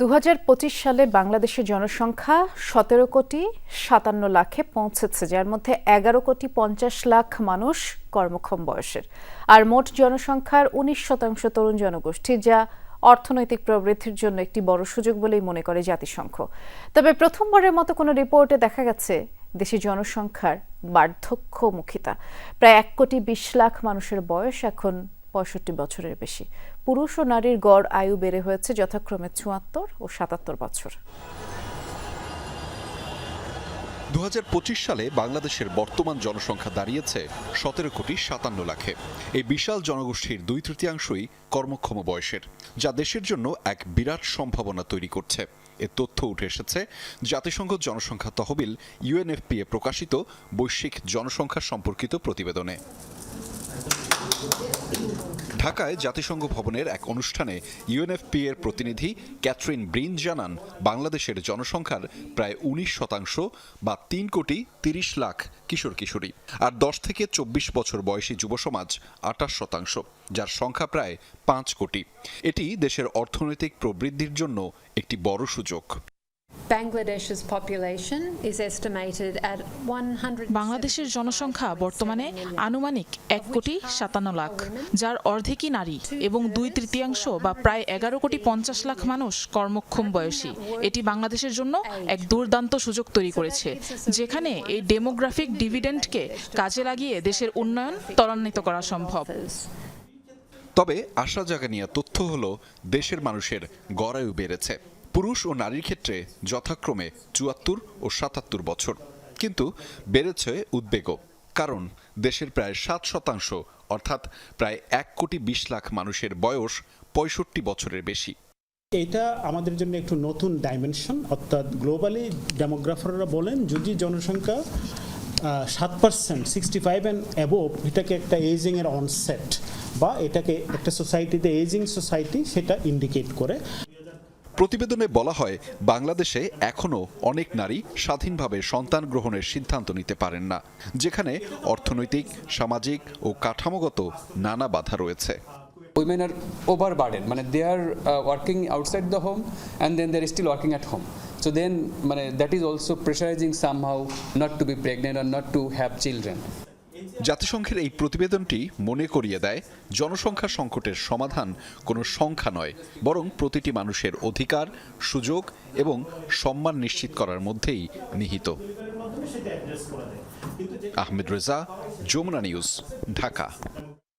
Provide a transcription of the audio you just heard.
দু হাজার পঁচিশ সালে বাংলাদেশের জনসংখ্যা সতেরো কোটি সাতান্ন লাখে পৌঁছেছে, যার মধ্যে এগারো কোটি পঞ্চাশ লাখ মানুষ কর্মক্ষম বয়সের। আর মোট জনসংখ্যার উনিশ শতাংশ তরুণ জনগোষ্ঠী, যা অর্থনৈতিক প্রবৃদ্ধির জন্য একটি বড় সুযোগ বলেই মনে করে জাতিসংঘ। তবে প্রথমবারের মতো কোনো রিপোর্টে দেখা গেছে দেশে জনসংখ্যার বার্ধক্যমুখিতা। প্রায় এক কোটি বিশ লাখ মানুষের বয়স এখন পঁয়ষট্টি বছরের বেশি। পুরুষ ও নারীর গড় আয়ু বেড়ে হয়েছে যথাক্রমে চুয়াত্তর ও সাতাত্তর বছর। দু হাজার পঁচিশ সালে বাংলাদেশের বর্তমান জনসংখ্যা দাঁড়িয়েছে সতেরো কোটি সাতান্ন লাখে। এই বিশাল জনগোষ্ঠীর দুই তৃতীয়াংশই কর্মক্ষম বয়সের, যা দেশের জন্য এক বিরাট সম্ভাবনা তৈরি করছে। এ তথ্য উঠে এসেছে জাতিসংঘ জনসংখ্যা তহবিল ইউএনএফপিএ প্রকাশিত বৈশ্বিক জনসংখ্যা সম্পর্কিত প্রতিবেদনে। ঢাকায় জাতিসংঘ ভবনের এক অনুষ্ঠানে ইউএনএফপি এর প্রতিনিধি ক্যাথরিন ব্রিন জানান, বাংলাদেশের জনসংখ্যার প্রায় উনিশ শতাংশ বা তিন কোটি তিরিশ লাখ কিশোর কিশোরী আর দশ থেকে চব্বিশ বছর বয়সী যুব সমাজ আটাশ শতাংশ, যার সংখ্যা প্রায় পাঁচ কোটি। এটি দেশের অর্থনৈতিক প্রবৃদ্ধির জন্য একটি বড় সুযোগ। Bangladesh's population is estimated at 100 বাংলাদেশের জনসংখ্যা বর্তমানে আনুমানিক এক কোটি সাতান্ন লাখ যার অর্ধেকই নারী এবং দুই তৃতীয়াংশ বা প্রায় এগারো কোটি পঞ্চাশ লাখ মানুষ কর্মক্ষম বয়সী। এটি বাংলাদেশের জন্য এক দুর্দান্ত সুযোগ তৈরি করেছে যেখানে এই ডেমোগ্রাফিক ডিভিডেন্ডকে কাজে লাগিয়ে দেশের উন্নয়ন ত্বরান্বিত করা সম্ভব। তবে আশা জাগানিয়া তথ্য হলো দেশের মানুষের গড়ায়ু বেড়েছে। পুরুষ ও নারীর ক্ষেত্রে যথাক্রমে চুয়াত্তর ও সাতাত্তর বছর। কিন্তু বেড়েছে উদ্বেগও, কারণ দেশের প্রায় সাত শতাংশ, অর্থাৎ প্রায় এক কোটি বিশ লাখ মানুষের বয়স পঁয়ষট্টি বছরের বেশি। এটা আমাদের জন্য একটু নতুন ডাইমেনশন অর্থাৎ গ্লোবালি ডেমোগ্রাফাররা বলেন যদি জনসংখ্যা সাত percent sixty five and above এটাকে একটা এজিংয়ের অনসেট বা এটাকে একটা সোসাইটিতে এজিং সোসাইটি সেটা ইন্ডিকেট করে। প্রতিবেদনে বলা হয়, বাংলাদেশে এখনও অনেক নারী স্বাধীনভাবে সন্তান গ্রহণের সিদ্ধান্ত নিতে পারেন না, যেখানে অর্থনৈতিক, সামাজিক ও কাঠামোগত নানা বাধা রয়েছে। উইমেন আর ওভার বার্ডেন মানে they are working outside the home and then they are still working at home so then মানে that is also pressurising somehow not to be pregnant or not to have children জাতিসংঘের এই প্রতিবেদনটি মনে করিয়ে দেয়, জনসংখ্যা সংকটের সমাধান কোনো সংখ্যা নয়, বরং প্রতিটি মানুষের অধিকার, সুযোগ এবং সম্মান নিশ্চিত করার মধ্যেই নিহিত। আহমেদ রেজা, যমুনা নিউজ, ঢাকা।